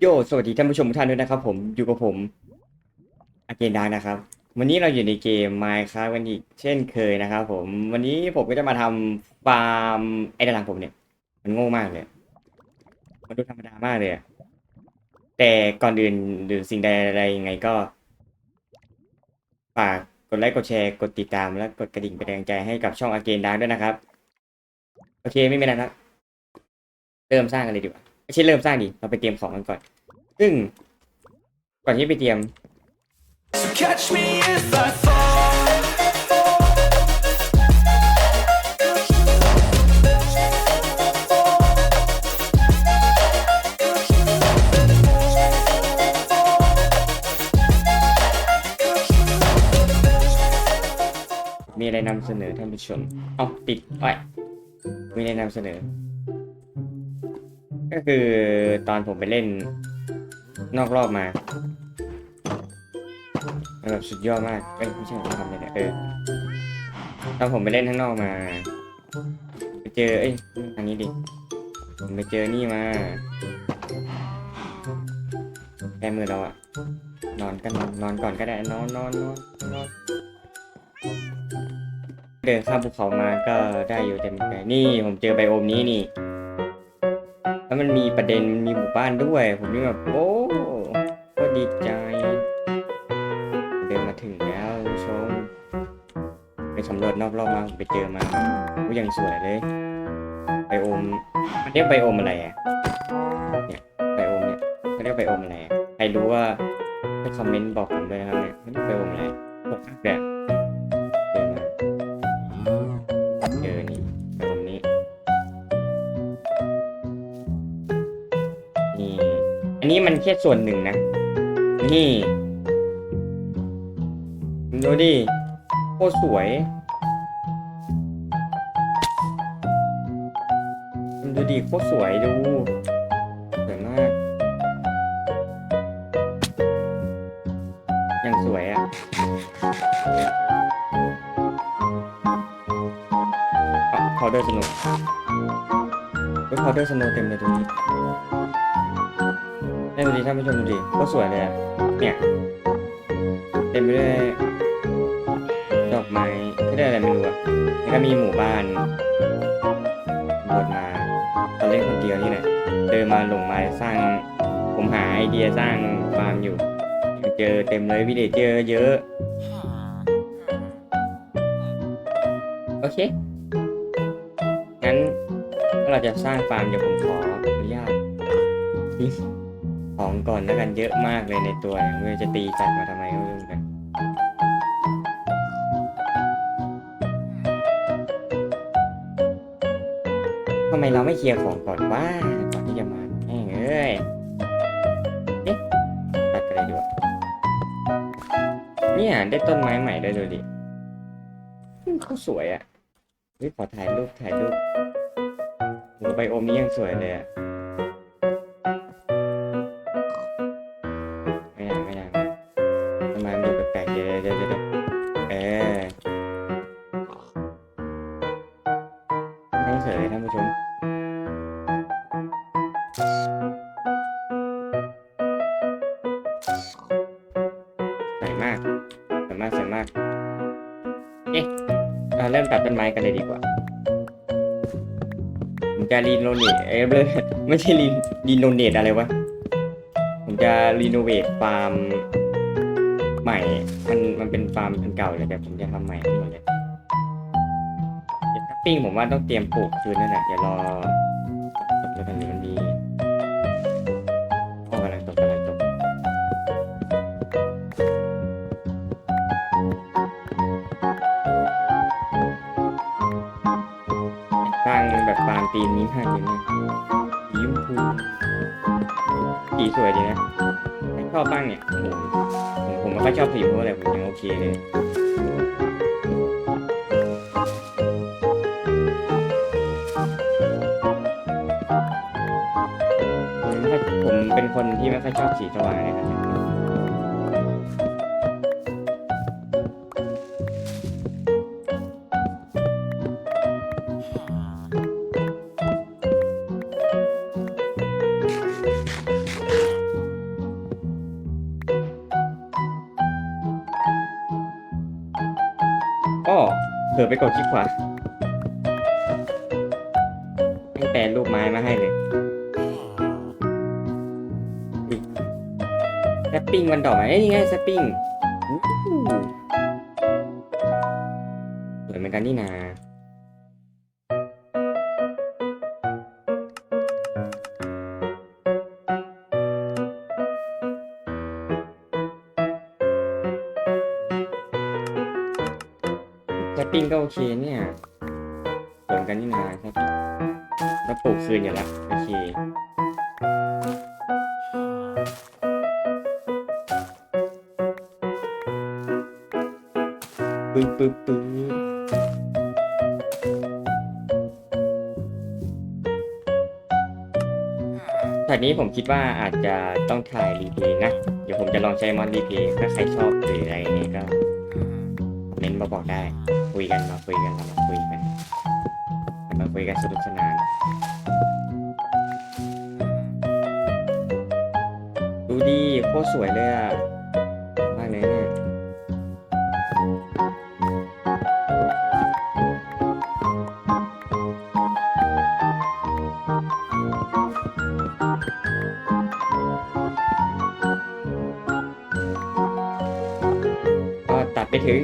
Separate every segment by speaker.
Speaker 1: โยสวัสดีท่านผู้ชมทุกท่านด้วยนะครับผมอยู่กับผมอาเกนดานะครับ วันนี้เราอยู่ในเกม Minecraft กันอีกเช่นเคยนะครับผมวันนี้ผมก็จะมาทำฟาร์มไอ้ด้านหลังผมเนี่ย มันโง่มากเลย มันดูธรรมดามากเลยแต่ก่อนอื่นหรือสิ่งใดอะไรยังไงก็ฝากกดไลค์กดแชร์กดติดตามและกดกระดิ่งเป็นแรงใจให้กับช่องอาเกนดาด้วยนะครับ โอเคไม่มีอะไรนะเริ่มสร้างกันเลยดีกว่า ไม่ใช่เริ่มสร้างดิเราไปเตรียมของกันก่อน ซึ่ง ก่อนที่ไปเตรียม
Speaker 2: So catch me if I fall.
Speaker 1: มีอะไรนำเสนอท่านผู้ชม เอาติดไว้มีอะไรนำเสนอ ก็คือตอนผมไปเล่นนอกรอบมาแบบสุดยอดมาก เอ้ยไม่ใช่ทำเลยเนี่ยเออตอนผมไปเล่นข้างนอกมา ไปเจอ เอ้ยทางนี้ดิ ผมไปเจอนี่มาแก้มือเราอะนอนกันนอนก่อนก็ได้นอนนอนนอนนอนเดินข้ามภูเขามาก็ได้อยู่เต็มใจนี่ผมเจอไบโอมนี้นี่ แล้วมันมีประเด็นมีหมู่บ้านด้วย ผมนี่แบบโอ้ก็ดีใจ เดินมาถึงแล้วผู้ชมไปสำรวจนอกรอบมาไปเจอมาก็ยังสวยเลยไบโอมมันเรียกไบโอมอะไรอะเนี่ยไบโอมเนี่ยเขาเรียกไบโอมอะไรใครรู้ว่าให้คอมเมนต์บอกผมด้วยนะครับเนี่ยมันเรียกไบโอมอะไรสวยมากเลยอะเดินมาเจอนี่ไปตรงนี้ นนี้มันแค่ส่วนหนึ่งนะ นี่ดูดิโคตรสวย ดูดิโคตรสวยดูสวยมากยังสวยอะพาวเดอร์สโนว์ก็พาวเดอร์สโนว์เต็มเลยตรงนี้ ดูดิท่านผู้ชมดูดิก็สวยเลยอะเนี่ยเต็มไปด้วยดอกไม้ไม่ได้อะไรไม่รู้อะแล้วก็มีหมู่บ้านบดมาตอนเล่นคนเดียวนี่แหละเดินมาหลงมาสร้าง ผมหาไอเดียสร้างฟาร์มอยู่ เจอเต็มเลยวิดีเจอเยอะ โอเค งั้นถ้าเราจะสร้างฟาร์มเดี๋ยวผมขออนุญาตทิ้ง ของก่อนแล้วกันเยอะมากเลยในตัวเนี่ยไม่รู้จะตีจัดมาทำไมก็ไม่รู้เหมือนกันทำไมเราไม่เคลียร์ของก่อนว่าก่อนที่จะมาแม่งเอ้ยเอ๊ะตัดไปเลยดีกว่าเนี่ยได้ต้นไม้ใหม่ด้วยดูดิเขาสวยอะเฮ้ยขอถ่ายรูปถ่ายรูปโหไบโอมนี้ยังสวยเลยอะ มากสวยมาก เอ๊ะเริ่มตัดต้นไม้กันเลยดีกว่าผมจะรีโนเวทเอ้ยไม่ไม่ใช่รีรีโนเวทอะไรวะ ผมจะรีโนเวทฟาร์มใหม่ มันมันเป็นฟาร์มอันเก่าเลยแต่ผมจะทำใหม่ทั้งหมดเลยเดี๋ยวทับปิ้งผมว่าต้องเตรียมปลูกคืนนั่นแหละเดี๋ยวรอตกแล้วกันเดี๋ยวมันมี ตีมนี้มากเลยเนี่ยสีชมพูสีสวยดีนะชอบบ้างเนี่ยโอ้โหผมผมไม่ค่อยชอบสีชมพูแต่ผมยังโอเคเลยผมไม่ค่ผมเป็นคนที่ไม่ค่อยชอบสีสว่างเลยครับ เผลอไปกดคลิกขวาให้แปลรูปไม้มาให้เลยแซปปิ้งมันดอกไหมเอ้ยนี่ไงแซปปิ้งอู้หูสวยเหมือนกันนี่นา ปปิ้งก็โอเคเนี่ยเหมือนกันนี่นาแซปปิ้งแล้วปลูกคืนอยู่ละโอเคปึ๊บปึ๊บปึ๊บช็อตนี้ผมคิดว่าอาจจะต้องถ่ายรีเพลย์นะ เดี๋ยวผมจะลองใช้มอดรีเพลย์ถ้าใครชอบหรืออะไรอย่างเงี้ยก็เม้นมาบอกได้ คุยกันมาคุยกันมาคุยกันมาคุยกันสนุกสนานดูดีโคตรสวยเลยอะมากเลยเนี่ยก็ตัดไปถึง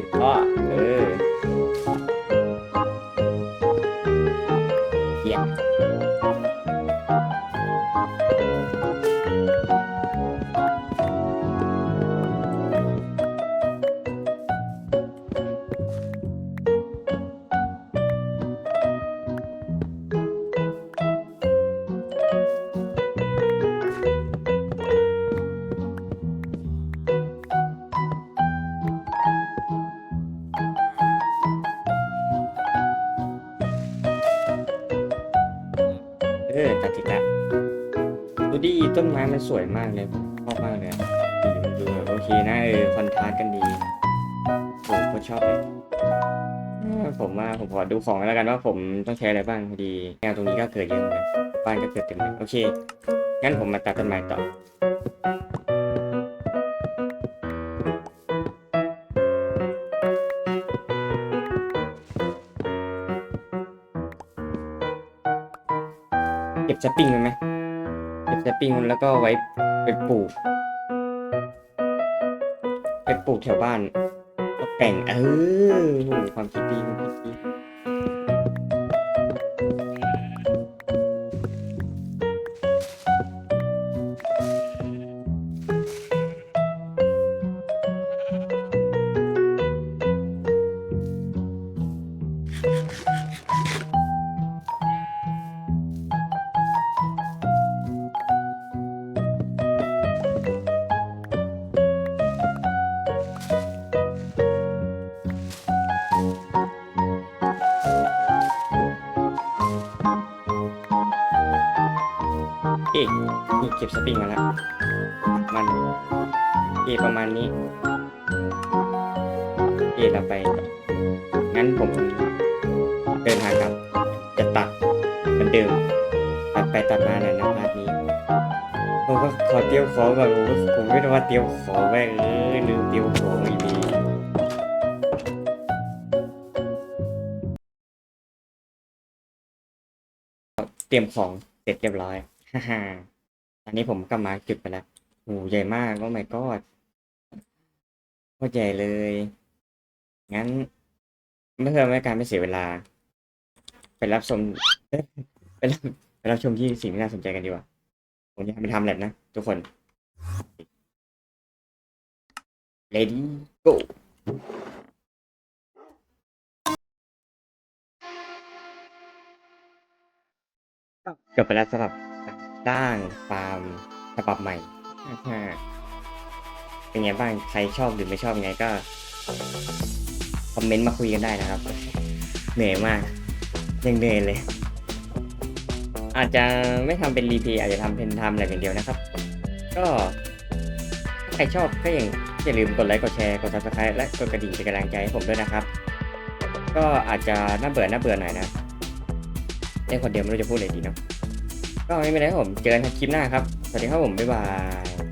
Speaker 1: ต้นไม้มันสวยมากเลยผมชอบมากเลยอะดีมันดูแบบโอเคนะเออคอนทราสต์กันดีโอ้ผมชอบเลยผมว่าผมขอดูของแล้วกันว่าผมต้องใช้อะไรบ้างพอดีแนวตรงนี้ก็เกิดเยอะเหมือนกันบ้านก็เกิดเต็มเลยโอเคงั้นผมมาตัดต้นไม้ต่อเก็บสปริงไว้ไหม เก็บสปริงแล้วก็ไว้ไปปลูก ไปปลูกแถวบ้านตกแต่งเออความคิดดีความคิดดี กนี่เก็บสปริงมาแล้ว มันเอประมาณนี้ เอเราไป งั้นผมเดินทางกลับ จะตัดเหมือนเดิมตัดไปตัดมาเลยนะพาร์ทนี้ผมก็ขอเตรียมของก่อนผมผมไม่ได้ว่าเตรียมของแม่งเออลืมเตรียมของอีกทีเตรียมของเสร็จเรียบร้อย ฮ่าฮ่าตอนนี้ผมก็มาจุดไปแล้วโอ้ใหญ่มากโอ้ my god โคตรใหญ่เลย งั้นไม่เพื่อไม่ให้การไม่เสียเวลา ไปรับชมเอ้ยไปรับไปรับชมที่สิ่งที่น่าสนใจกันดีกว่า ผมจะไปทำแลบนะ ทุกคน ready go จบไปแล้วสำหรับส ร้างฟาร์มฉบับใหม่ฮ่าๆเป็นไงบ้างใครชอบหรือไม่ชอบยังไงก็คอมเมนต์มาคุยกันได้นะครับ เหนื่อยมากยังเหนื่อยเลย อาจจะไม่ทำเป็นรีพีอาจจะทำเป็นทำอะไรอย่างเดียวนะครับ ก็ถ้าใครชอบก็อย่างอย่าลืมกดไลค์กดแชร์กด subscribe และกดกระดิ่งเป็นกำลังใจให้ผมด้วยนะครับ ก็อาจจะน่าเบื่อน่าเบื่อหน่อยนะเล่นคนเดียวไม่รู้จะพูดอะไรดีเนาะ ก็ไม่เป็นไรครับผม เจอกันคลิปหน้าครับ สวัสดีครับผม บ๊ายบาย